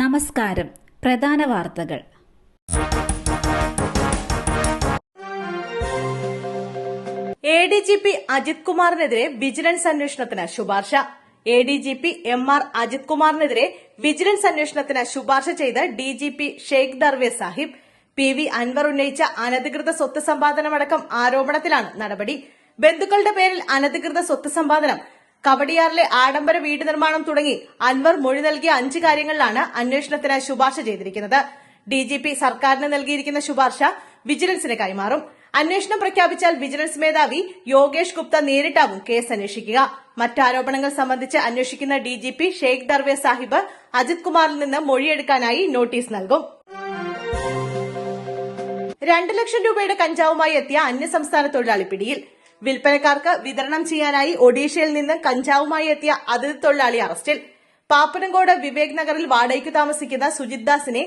നമസ്കാരം. പ്രധാന വാർത്തകൾ. A D G P Ajith കുമാറിനെതിരെ vigilance അന്വേഷണത്തിന് ശുപാർശ. A D G P M R Ajith കുമാറിനെതിരെ vigilance അന്വേഷണത്തിന് ശുപാർശ ചെയ്ത D G P Sheikh Darvesh Sahib. P V Anvar ഉന്നയിച്ച അനധികൃത സ്വത്ത് സമ്പാദനമടക്കം ആരോപണത്തിലാണ് നടപടി. ബന്ധുക്കളുടെ പേരിൽ അനധികൃത സ്വത്ത് സമ്പാദനം കവടിയാറിലെ ആഡംബര വീട് നിർമ്മാണം തുടങ്ങി അൻവർ മൊഴി നൽകിയ അഞ്ച് കാര്യങ്ങളിലാണ് അന്വേഷണത്തിന് ശുപാർശ ചെയ്തിരിക്കുന്നത്. ഡിജിപി സർക്കാരിന് നൽകിയിരിക്കുന്ന ശുപാർശ വിജിലൻസിന് കൈമാറും. അന്വേഷണം പ്രഖ്യാപിച്ചാൽ വിജിലൻസ് മേധാവി യോഗേഷ് ഗുപ്ത നേരിട്ടാവും കേസ് അന്വേഷിക്കുക. മറ്റാരോപണങ്ങൾ സംബന്ധിച്ച് അന്വേഷിക്കുന്ന ഡിജിപി ഷെയ്ഖ് ദർവേ സാഹിബ് അജിത് കുമാറിൽ നിന്ന് മൊഴിയെടുക്കാനായി നോട്ടീസ് നൽകും. രണ്ട് ലക്ഷം രൂപയുടെ കഞ്ചാവുമായി എത്തിയ അന്യസംസ്ഥാന തൊഴിലാളി പിടിയിൽ വിൽപ്പനക്കാർക്ക് വിതരണം ചെയ്യാനായി ഒഡീഷയിൽ നിന്ന് കഞ്ചാവുമായി എത്തിയ അതിഥി തൊഴിലാളി അറസ്റ്റിൽ പാപ്പനംകോട് വിവേക് നഗറിൽ വാടകയ്ക്ക് താമസിക്കുന്ന സുജിത് ദാസിനെ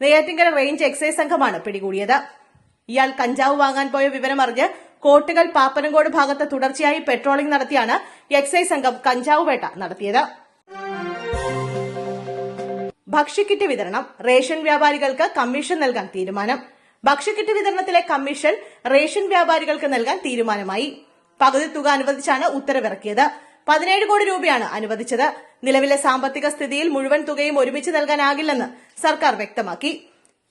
നെയ്യാറ്റിങ്കര റേഞ്ച് എക്സൈസ് സംഘമാണ് പിടികൂടിയത്. ഇയാൾ കഞ്ചാവ് വാങ്ങാൻ പോയ വിവരം വിവരമറിഞ്ഞ് കോട്ടുകൾ പാപ്പനംകോട് ഭാഗത്ത് തുടർച്ചയായി പെട്രോളിംഗ് നടത്തിയാണ് എക്സൈസ് സംഘം കഞ്ചാവ് വേട്ട നടത്തിയത്. ഭക്ഷ്യക്കിറ്റ് വിതരണം റേഷൻ വ്യാപാരികൾക്ക് കമ്മീഷൻ നൽകാൻ തീരുമാനം. ഭക്ഷ്യക്കിറ്റ് വിതരണത്തിലെ കമ്മീഷൻ റേഷൻ വ്യാപാരികൾക്ക് നൽകാൻ തീരുമാനമായി. പകുതി തുക അനുവദിച്ചാണ് ഉത്തരവിറക്കിയത്. പതിനേഴ് കോടി രൂപയാണ് അനുവദിച്ചത്. നിലവിലെ സാമ്പത്തിക സ്ഥിതിയിൽ മുഴുവൻ തുകയും ഒരുമിച്ച് നൽകാനാകില്ലെന്ന് സർക്കാർ വ്യക്തമാക്കി.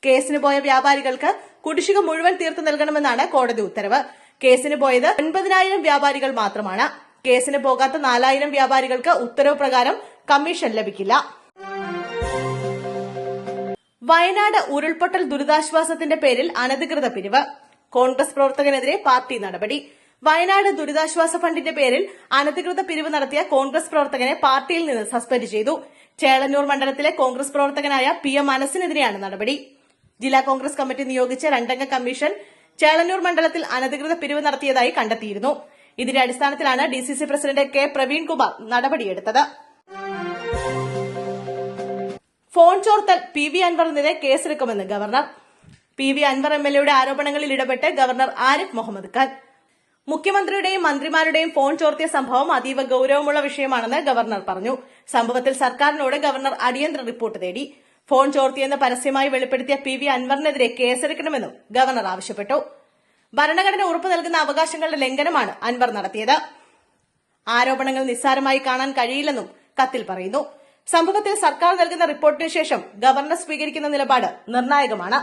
കേസിന് പോയ വ്യാപാരികൾക്ക് കുടിശ്ശിക മുഴുവൻ തീർത്തു നൽകണമെന്നാണ് കോടതി ഉത്തരവ്. കേസിന് പോയത് ഒൻപതിനായിരം വ്യാപാരികൾ മാത്രമാണ്. കേസിന് പോകാത്ത നാലായിരം വ്യാപാരികൾക്ക് ഉത്തരവ് പ്രകാരം കമ്മീഷൻ ലഭിക്കില്ല. വയനാട് ഉരുൾപൊട്ടൽ ദുരിതാശ്വാസത്തിന്റെ പേരിൽ അനധികൃത പിരിവ്. കോൺഗ്രസ് പ്രവർത്തകനെതിരെ പാർട്ടി നടപടി. വയനാട് ദുരിതാശ്വാസ ഫണ്ടിന്റെ പേരിൽ അനധികൃത പിരിവ് നടത്തിയ കോൺഗ്രസ് പ്രവർത്തകനെ പാർട്ടിയിൽ നിന്ന് സസ്പെൻഡ് ചെയ്തു. ചേളന്നൂർ മണ്ഡലത്തിലെ കോൺഗ്രസ് പ്രവർത്തകനായ പി എം മനസ്സിനെതിരെയാണ് നടപടി. ജില്ലാ കോൺഗ്രസ് കമ്മിറ്റി നിയോഗിച്ച രണ്ടംഗ കമ്മീഷൻ ചേളന്നൂർ മണ്ഡലത്തിൽ അനധികൃത പിരിവ് നടത്തിയതായി കണ്ടെത്തിയിരുന്നു. ഇതിന്റെ അടിസ്ഥാനത്തിലാണ് ഡിസിസി പ്രസിഡന്റ് കെ പ്രവീൺകുമാർ നടപടിയെടുത്തത്. ഫോൺ ചോർത്തൽ പി വി അൻവറിനെതിരെ കേസെടുക്കുമെന്ന് governor. P V Anvar M L എയുടെ ആരോപണങ്ങളിൽ ഇടപെട്ട് ഗവർണർ ആരിഫ് മുഹമ്മദ് ഖാൻ. മുഖ്യമന്ത്രിയുടെയും മന്ത്രിമാരുടെയും ഫോൺ ചോർത്തിയ സംഭവം അതീവ ഗൌരവമുള്ള വിഷയമാണെന്ന് ഗവർണർ പറഞ്ഞു. സംഭവത്തിൽ സർക്കാരിനോട് ഗവർണർ അടിയന്തര റിപ്പോർട്ട് തേടി. ഫോൺ ചോർത്തിയെന്ന് പരസ്യമായി വെളിപ്പെടുത്തിയ പി വി അൻവറിനെതിരെ കേസെടുക്കണമെന്നും ഗവർണർ ആവശ്യപ്പെട്ടു. ഭരണഘടന ഉറപ്പു നൽകുന്ന അവകാശങ്ങളുടെ ലംഘനമാണ് അൻവർ നടത്തിയത്. ആരോപണങ്ങൾ നിസ്സാരമായി കാണാൻ കഴിയില്ലെന്നും കത്തിൽ പറയുന്നു. സംഭവത്തിൽ സർക്കാർ നൽകുന്ന റിപ്പോർട്ടിന് ശേഷം ഗവർണർ സ്വീകരിക്കുന്ന നിലപാട് നിർണായകമാണ്